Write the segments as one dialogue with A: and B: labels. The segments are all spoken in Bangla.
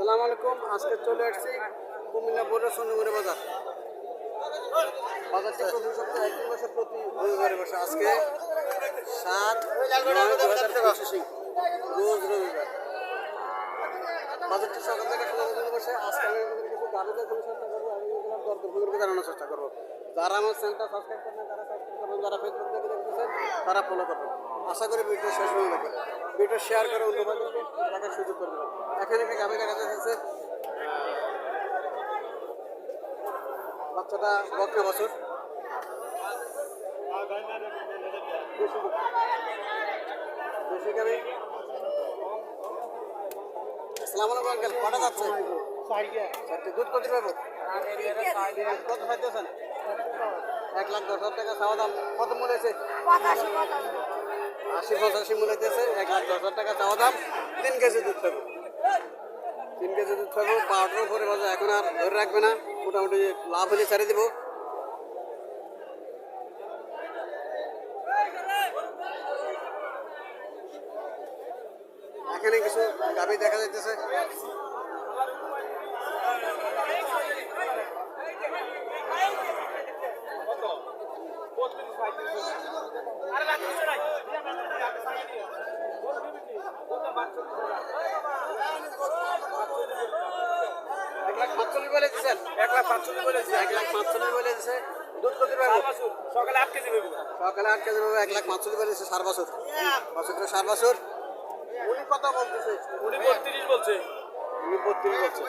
A: সালাম আলাইকুম, আজকে চলে আসছি কুমিল্লা বোর্ডের সোনগুড়ি বাজার। সপ্তাহে একদিন বসে প্রতি বসে আজকে সাত রোজ বাজারটি থেকে বসে, আজকে আমি করব আমি চেষ্টা করব। যারা আমার করবেন যারা তারা ফলো করবেন। আশা করি ভিডিও শেষ হয়ে যাবে ভিডিও শেয়ার করে অন্য দেখার সুযোগ করে এখানে একটা গাভি দেখা যাচ্ছে। বাচ্চাটা বকনা বছর? দুধ এক লাখ দশ হাজার টাকা চাওয়া দাম। কত মূল্য আছে? আশি পঁচাশি মূল্য হইতেছে এক লাখ দশ হাজার টাকা চাওয়া দাম। তিন কেজি দুধ পাবো তিন কেজি দুধ পাবো বারোটার উপরে বাজে এখন আর ধরে রাখবে না, মোটামুটি লাভ হলে ছেড়ে দিব। এখানে কিছু গাভি দেখা যাইতেছে। পাঁচচল্লিশ বলে দিচ্ছেন
B: এক লাখ পাঁচচল্লিশ বলেছি
A: এক লাখ পাঁচচল্লিশ বলে দিচ্ছে দুধ কত
B: সকালে আট কেজি পাবো
A: সকালে আট কেজি পাবো এক লাখ পাঁচচল্লিশ বলে দিচ্ছে সার বছর বছরটা সার বছর উনি কত বলতেছে
B: উনি বত্রিশ বলছে
A: উনি বত্রিশ বলছে।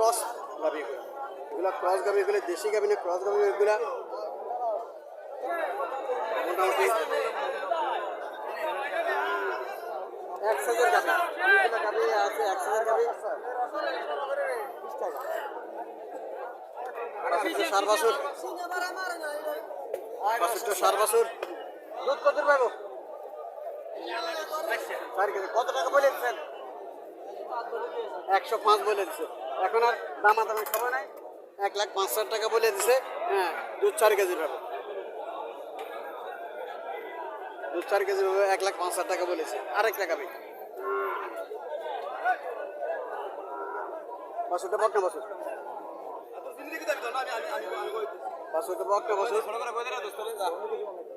A: ক্রস গাবি এগুলা ক্রস গাবি এগুলো দেশি গাবি না ক্রস গাবি এগুলা মোটামুটি এক সাইজের গাবি অনেকগুলো গাবি আছে এক সাইজের গাবি সার বাছুর। বাছুরটা সার বাছুর। দুধ কত কত টাকা বলে একশো পাঁচ বলে দিছে। এখন আর দামা দামের সময় নাই। এক লাখ পাঁচ হাজার টাকা বলে দিছে। হ্যাঁ দুধ চার কেজি পাবে। দুধ চার কেজি পাবে, এক লাখ পাঁচ হাজার টাকা বলেছে আরেক টাকা ভাই বছরটা বকনা বছর বছরটা বকনা বছর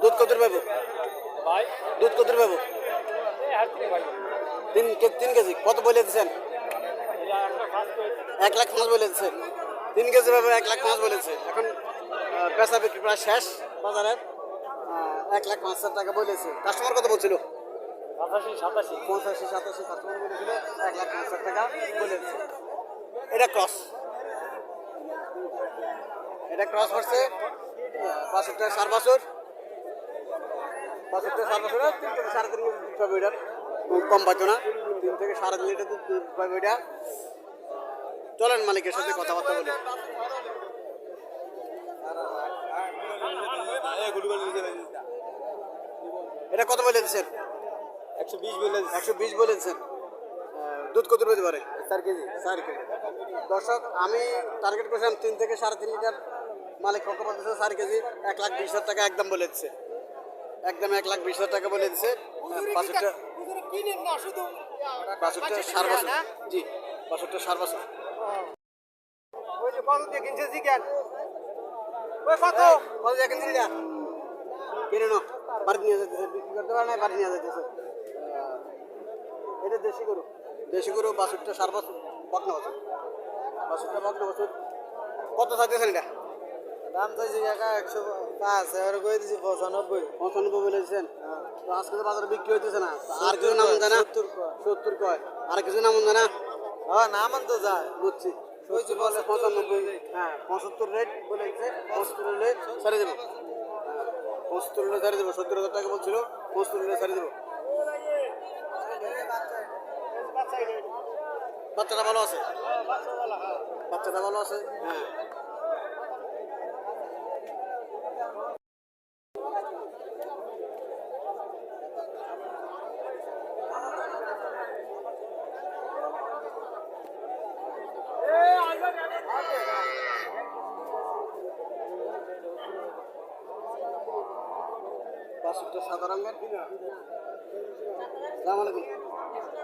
A: দুধ কত পাবো
B: ভাই?
A: দুধ কত পাবো তিন তিন কেজি। কত বলে দিচ্ছেন এক লাখ পাঁচ বলে দিচ্ছে তিন কেজি পাবে এক লাখ পাঁচ বলেছে এখন আহ, বিক্রি প্রায় শেষ বাজারের এক লাখ পাঁচ হাজার টাকা বলেছে কাস্টমার কত বলছিল?
B: সাতাশি সাতাশি।
A: পঁচাশি সাতাশি। কাস্টমার বলেছিল এক লাখ পাঁচ হাজার টাকা বলেছে এটা ক্রস। এটা ক্রস করছে। বাছরটা সার বছর। বাছরটা সার বছর তিন থেকে সাড়ে তিন পাবে খুব কম পাচ্ছ না। তিন থেকে সাড়ে তিন লিটার দুধ পাবে এটা চলেন মালিকের সাথে কথাবার্তা বলে। এটা কত বলে দিচ্ছেন?
B: একশো বিশ বলে
A: একশো বিশ বলে দিচ্ছেন দুধ কত পেতে পারে?
B: চার কেজি।
A: চার কেজি। দর্শক আমি টার্গেট করেছিলাম তিন থেকে সাড়ে তিন লিটার মালিক পক্ষ বলতেছে চার কেজি এক লাখ বিশ হাজার টাকা একদম বলে দিচ্ছে একদম এক লাখ বিশ হাজার টাকা বলে দিচ্ছে পাঁচটা সার বছর। জি পাঁচটা সার কিনে নো বাড়ি নিয়ে যেতেছে বিক্রি করতে পারে না বাড়ি নিয়ে যেতেছে এটা দেশি গরু। দেশি গরু সার বকনা বকনা কত থাকতেছেন এটা?
B: দাম চাইছি একা একশো পাঁচ এবার করে দিছি? পঁচানব্বই।
A: পঁচানব্বই বলেছেন। তো আজকে তো বাজারে বিক্রি হইতেছে না। আর কিছু নাম জানা?
B: সত্তর কয়।
A: আর কিছু নাম জানা?
B: হ্যাঁ নাম তো যায়।
A: বুঝছি। হয়েছে বলে পঁচানব্বই। হ্যাঁ পঁচাত্তর রেট বলেছে। পঁচাত্তর হলে ছাড়ে দেবো। হ্যাঁ, পঁচাত্তর হলে ছাড়ে দেবো। সত্তর হাজার টাকা বলছিল পঁচাত্তর হলে ছাড়ে দেবো। বাচ্চাটা ভালো আছে? বাচ্চাটা ভালো আছে? হ্যাঁ। বাসুরটা সাদা রঙের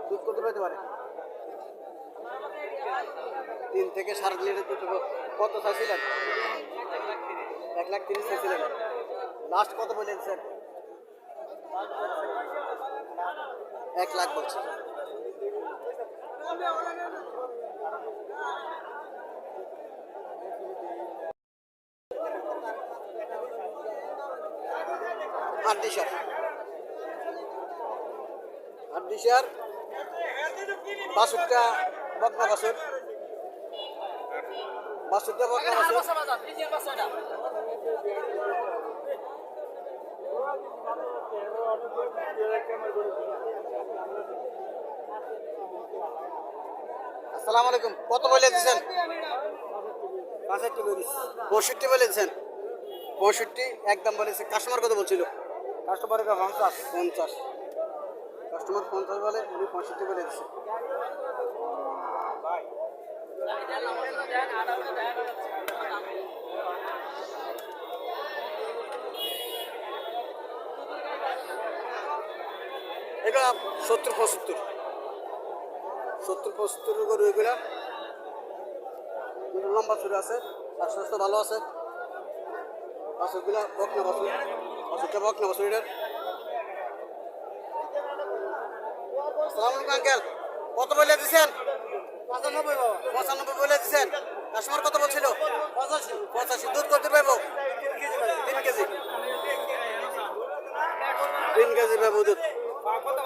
A: দুধ কত পেতে পারে? তিন থেকে সাড়ে তিন লিটার দুধ। কত চাইছিলেন? এক লাখ তিরিশ চাইছিলেন। লাস্ট কত বললেন, স্যার? এক লাখ বলছি হাড্ডিসার হাড্ডিসার বাসুরটা বকনা বাসুর। বাসুরটা বকনা বাসুর। আসসালামু আলাইকুম। কত বলে
B: করিস
A: পঁয়ষট্টি বলে দিয়েছেন। পঁয়ষট্টি একদম বলেছে কাস্টমার কত বলছিল?
B: কাস্টমারের পঞ্চাশ।
A: পঞ্চাশ। কাস্টমার পঞ্চাশ বলে উনি পঁয়ষট্টি বলে দিচ্ছে এটা সত্তর পঁচাত্তর। সত্তর পঁচাত্তর গরু এগুলা। লম্বা চুরি আছে আর স্বাস্থ্য ভালো আছে। বাছুরগুলা বকনা বাছুর বাছুরটা বকনা বাছুর এটার আসসালামু আলাইকুম আঙ্কেল। কত বলে দিছেন?
B: পঁচানব্বই বাবা।
A: পঁচানব্বই বলে দিছেন। কাস্টমার কত বলছিল?
B: পঁচাশি।
A: পঁচাশি। দুধ কত পাবো তিন কেজি তিন কেজি। পাবো দুধ।
B: কত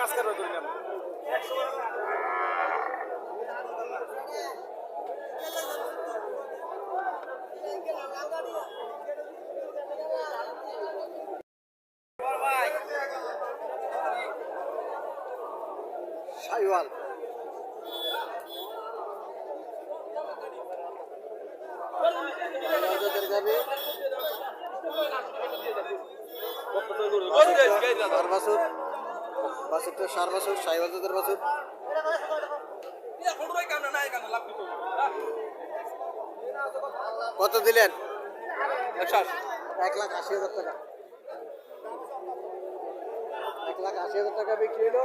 B: কাজ করবে
A: সার বাছুর বাছুরটা সার বাছুর সাইওয়াল জাতের বাছুর কত দিলেন?
B: একশো
A: এক লাখ আশি হাজার টাকা। এক লাখ আশি হাজার টাকা বিক্রি হলো।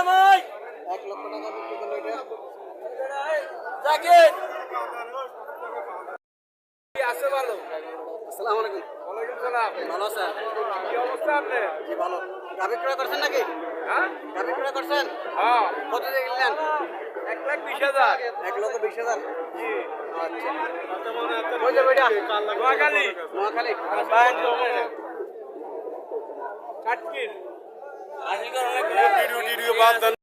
A: এক লক্ষ টাকা বিক্রি করল এটা।
B: ভালো।
A: আসসালামু আলাইকুম। ভালো আছেন?
B: কি অবস্থা আপনার?
A: জি ভালো। গাভি ক্রয় করছেন নাকি?
B: হ্যাঁ?
A: গাভি ক্রয় করছেন?
B: হ্যাঁ।
A: কত দিয়ে কিনলেন?
B: এক লাখ বিশ হাজার।
A: এক লক্ষ বিশ হাজার?
B: জি।
A: আচ্ছা।
B: ওই যে ওইটা। নোয়াখালী।
A: নোয়াখালী।
B: কাটকির
C: वीडियो वीडियो बात